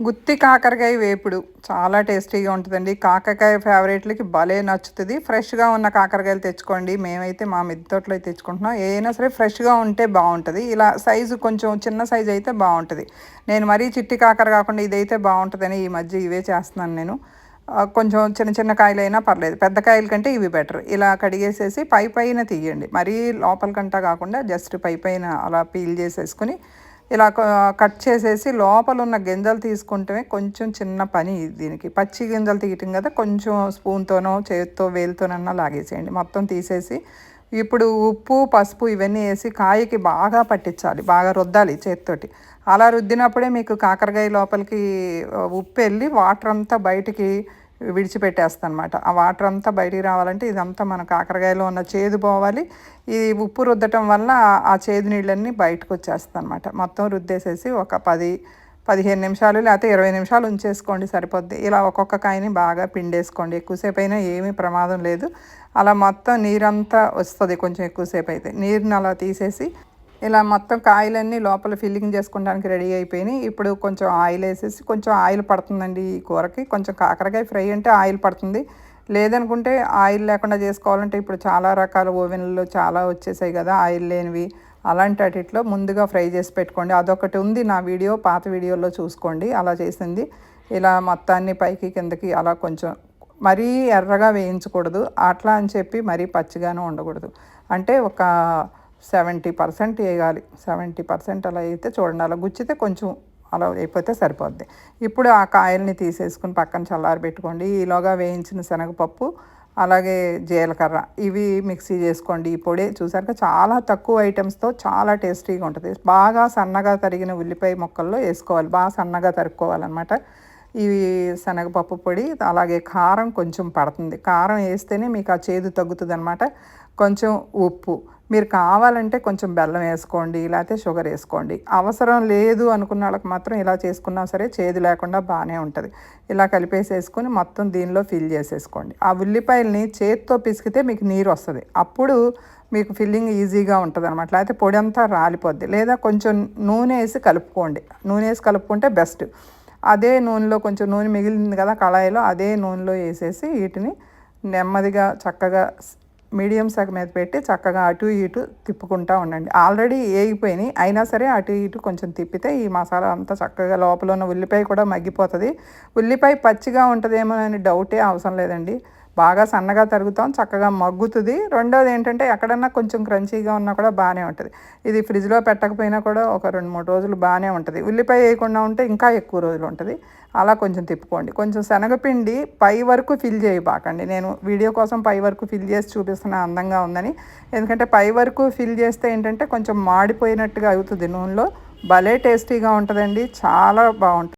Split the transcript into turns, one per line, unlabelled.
గుత్తి కాకరకాయ వేపుడు చాలా టేస్టీగా ఉంటుందండి. కాకరకాయ ఫేవరెట్లకి భలే నచ్చుతుంది. ఫ్రెష్గా ఉన్న కాకరకాయలు తెచ్చుకోండి. మేమైతే మా మిద్దోట్లో తోటలో తెచ్చుకుంటున్నాం. ఏదైనా సరే ఫ్రెష్గా ఉంటే బాగుంటుంది. ఇలా సైజు కొంచెం చిన్న సైజు అయితే బాగుంటుంది. నేను మరీ చిట్టి కాకర కాకుండా ఇదైతే బాగుంటుందని ఈ మధ్య ఇవే చేస్తున్నాను నేను. కొంచెం చిన్న చిన్న కాయలు అయినా పర్లేదు. పెద్ద కాయల కంటే ఇవి బెటర్ ఇలా కడిగేసేసి పై పైన తీయండి. మరీ లోపల కంటా కాకుండా జస్ట్ పై పైన అలా పీల్ చేసేసుకుని ఇలా కట్ చేసేసి లోపల ఉన్న గింజలు తీసుకుంటే కొంచెం చిన్న పని దీనికి. పచ్చి గింజలు తీయటం కదా కొంచెం స్పూన్తోనో చేతితో వేలుతోనన్నా లాగేసేయండి. మొత్తం తీసేసి ఇప్పుడు ఉప్పు పసుపు ఇవన్నీ వేసి కాయకి బాగా పట్టించాలి బాగా రుద్దాలి చేతితోటి. అలా రుద్దినప్పుడే మీకు కాకరకాయ లోపలికి ఉప్పు వెళ్ళి వాటర్ అంతా బయటికి విడిచిపెట్టేస్తాను అనమాట ఆ వాటర్ అంతా బయటికి రావాలంటే ఇదంతా మన కాకరకాయలో ఉన్న చేదు పోవాలి. ఈ ఉప్పు రుద్దటం వల్ల ఆ చేదు నీళ్ళన్నీ బయటకు వచ్చేస్తాయి అనమాట మొత్తం రుద్దేసేసి ఒక పది పదిహేను నిమిషాలు లేకపోతే ఇరవై నిమిషాలు ఉంచేసుకోండి సరిపోద్ది. ఇలా ఒక్కొక్క కాయని బాగా పిండేసుకోండి. ఎక్కువసేపు అయినా ఏమీ ప్రమాదం లేదు. అలా మొత్తం నీరంతా వస్తుంది కొంచెం ఎక్కువసేపు అయితే. నీరుని అలా తీసేసి ఇలా మొత్తం కాయలన్నీ లోపల ఫిల్లింగ్ చేసుకోవడానికి రెడీ అయిపోయినాయి. ఇప్పుడు కొంచెం ఆయిల్ వేసేసి కొంచెం ఆయిల్ పడుతుందండి ఈ కూరకి. కొంచెం కాకరకాయ ఫ్రై అంటే ఆయిల్ పడుతుంది. లేదనుకుంటే ఆయిల్ లేకుండా చేసుకోవాలంటే ఇప్పుడు చాలా రకాల ఓవెన్లలో చాలా వచ్చేసాయి కదా ఆయిల్ లేనివి. అలాంటి వాటిలో ముందుగా ఫ్రై చేసి పెట్టుకోండి. అదొకటి ఉంది నా వీడియో పాత వీడియోలో చూసుకోండి. అలా చేసింది. ఇలా మొత్తాన్ని పైకి కిందకి అలా కొంచెం మరీ ఎర్రగా వేయించకూడదు. అట్లా అని చెప్పి మరీ పచ్చిగానే ఉండకూడదు. అంటే ఒక సెవెంటీ పర్సెంట్ వేయాలి. సెవెంటీ పర్సెంట్ అలా అయితే చూడండి అలా గుచ్చితే కొంచెం అలా అయిపోతే సరిపోద్ది. ఇప్పుడు ఆ కాయల్ని తీసేసుకుని పక్కన చల్లారి పెట్టుకోండి. ఈలోగా వేయించిన శనగపప్పు అలాగే జీలకర్ర ఇవి మిక్సీ చేసుకోండి. ఈ పొడి చూసాక చాలా తక్కువ ఐటమ్స్తో చాలా టేస్టీగా ఉంటుంది. బాగా సన్నగా తరిగిన ఉల్లిపాయ ముక్కల్లో వేసుకోవాలి. బాగా సన్నగా తరుక్కోవాలన్నమాట. ఇవి శనగపప్పు పొడి అలాగే కారం కొంచెం పడుతుంది. కారం వేస్తేనే మీకు ఆ చేదు తగ్గుతుంది అనమాట కొంచెం ఉప్పు. మీరు కావాలంటే కొంచెం బెల్లం వేసుకోండి లేకపోతే షుగర్ వేసుకోండి. అవసరం లేదు అనుకున్న వాళ్ళకి మాత్రం ఇలా చేసుకున్నా సరే చేదు లేకుండా బాగానే ఉంటుంది. ఇలా కలిపేసేసుకొని మొత్తం దీనిలో ఫిల్ చేసేసుకోండి. ఆ ఉల్లిపాయలని చేతితో పిసికితే మీకు నీరు వస్తుంది. అప్పుడు మీకు ఫిల్లింగ్ ఈజీగా ఉంటుంది అనమాట లేకపోతే పొడి అంతా రాలిపోద్ది. లేదా కొంచెం నూనె వేసి కలుపుకోండి. నూనె వేసి కలుపుకుంటే బెస్ట్. అదే నూనెలో కొంచెం నూనె మిగిలింది కదా కళాయిలో అదే నూనెలో వేసేసి వీటిని నెమ్మదిగా చక్కగా మీడియం సగ మీద పెట్టి చక్కగా అటు ఇటు తిప్పుకుంటూ ఉండండి. ఆల్రెడీ వేగిపోయినాయి అయినా సరే అటు ఇటు కొంచెం తిప్పితే ఈ మసాలా అంతా చక్కగా లోపల ఉన్న ఉల్లిపాయ కూడా మగ్గిపోతుంది. ఉల్లిపాయ పచ్చిగా ఉంటుందేమో అని డౌటే అవసరం లేదండి. బాగా సన్నగా తరుగుతాం చక్కగా మగ్గుతుంది. రెండోది ఏంటంటే ఎక్కడన్నా కొంచెం క్రంచీగా ఉన్నా కూడా బాగానే ఉంటుంది. ఇది ఫ్రిడ్జ్లో పెట్టకపోయినా కూడా ఒక రెండు మూడు రోజులు బాగానే ఉంటుంది. ఉల్లిపాయ వేయకుండా ఉంటే ఇంకా ఎక్కువ రోజులు ఉంటుంది. అలా కొంచెం తిప్పుకోండి. కొంచెం శనగపిండి పై వరకు ఫిల్ చేయబాకండి. నేను వీడియో కోసం పై వరకు ఫిల్ చేసి చూపిస్తున్న అందంగా ఉందని. ఎందుకంటే పై వరకు ఫిల్ చేస్తే ఏంటంటే కొంచెం మాడిపోయినట్టుగా అవుతుంది నూనెలో. భలే టేస్టీగా ఉంటుందండి. చాలా బాగుంటుంది.